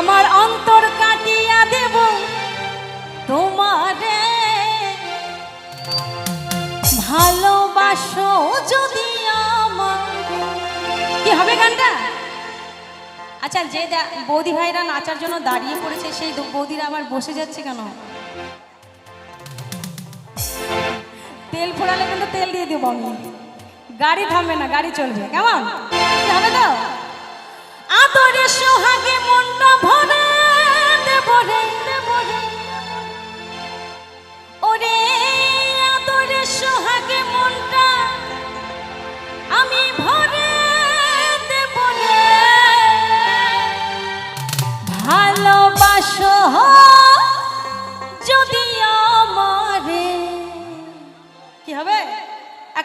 আমার অন্তর কাটিয়া দেব। তোমারে ভালোবাসো যদি আমারে কি হবে গানটা? আচ্ছা যে বৌদি ভাইরা নাচার জন্য দাঁড়িয়ে পড়েছে, সেই বৌদিরা আবার বসে যাচ্ছে কেন? তেল ফোড়ালে কিন্তু তেল দিয়ে দেবো আমি। গাড়ি থামবে না, গাড়ি চলবে। কেমন? হবে তো?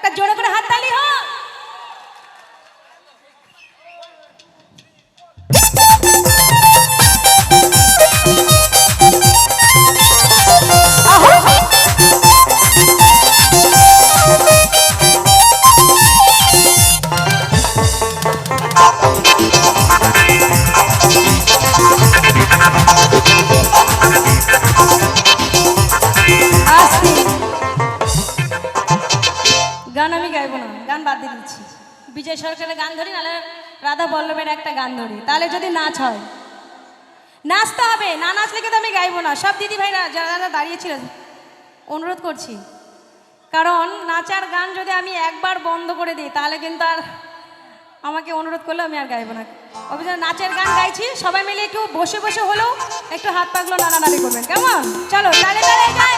একটা জোরে করে গাইবো না, গান বাদ দিয়ে দিচ্ছি। বিজয় সরকারের গান ধরি, নাহলে রাধা বল্লভের একটা গান ধরি। তাহলে যদি নাচ হয়, নাচতে হবে, না নাচলে কিন্তু আমি গাইবো না। সব দিদি ভাইরা যারা যারা দাঁড়িয়েছিল অনুরোধ করছি। কারণ নাচার গান যদি আমি একবার বন্ধ করে দিই, তাহলে কিন্তু আর আমাকে অনুরোধ করলে আমি আর গাইবো না। অভিযোগ নাচের গান গাইছি, সবাই মিলে একটু বসে বসে হলেও একটু হাত পাগলো নাড়ানাড়ি করবেন। কেমন? চলো তাহলে তাহলে গাই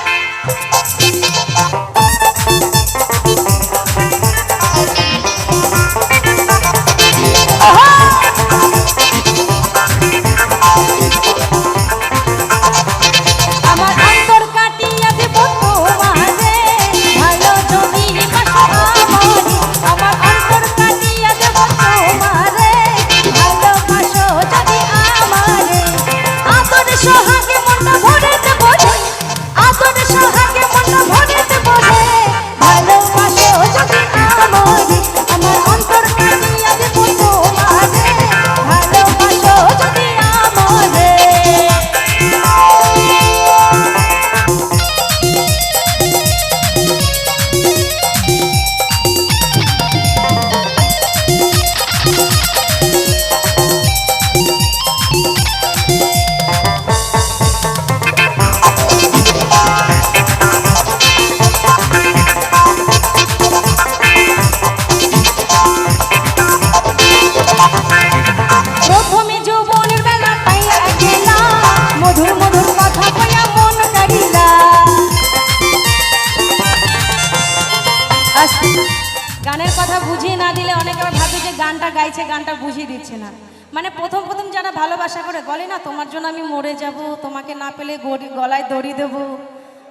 গাইছে গানটা বুঝিয়ে দিচ্ছে না। মানে প্রথম প্রথম যারা ভালোবাসা করে, বলে, না, তোমার জন্য আমি মরে যাব, তোমাকে না পেলে গলায় দড়ি দেব,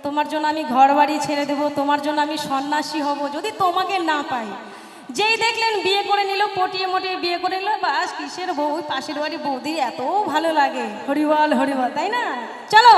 তোমার জন্য আমি ঘর বাড়ি ছেড়ে দেব, তোমার জন্য আমি সন্ন্যাসী হব। যদি তোমাকে না পাই যেই দেখলেন বিয়ে করে নিল, পটিয়ে মটিয়ে বিয়ে করে নিল, বাস, কিসের বউ পাশের বাড়ি বৌদি, এত ভালো লাগে। হরিবল হরিবল তাই না? চলো।